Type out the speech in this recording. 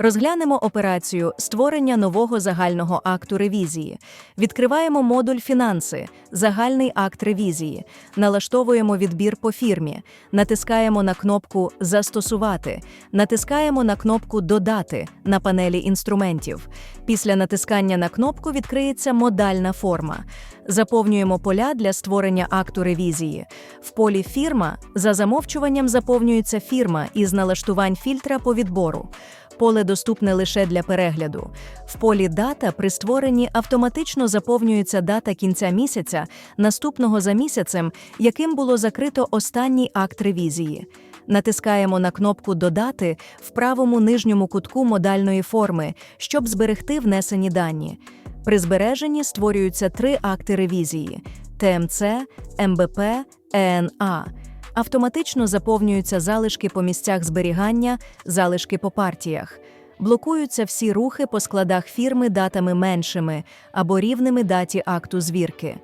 Розглянемо операцію створення нового загального акту ревізії. Відкриваємо модуль Фінанси, загальний акт ревізії, налаштовуємо відбір по фірмі, натискаємо на кнопку Застосувати, натискаємо на кнопку Додати на панелі інструментів. Після натискання на кнопку відкриється модальна форма. Заповнюємо поля для створення акту ревізії. В полі Фірма за замовчуванням заповнюється фірма із налаштувань фільтра по відбору. Поле доступне лише для перегляду. В полі Дата при створенні автоматично заповнюється дата кінця місяця, наступного за місяцем, яким було закрито останній акт ревізії. Натискаємо на кнопку Додати в правому нижньому кутку модальної форми, щоб зберегти внесені дані. При збереженні створюються три акти ревізії: ТМЦ, МБП, ЕНА. Автоматично заповнюються залишки по місцях зберігання, залишки по партіях. Блокуються всі рухи по складах фірми датами меншими або рівними даті акту звірки.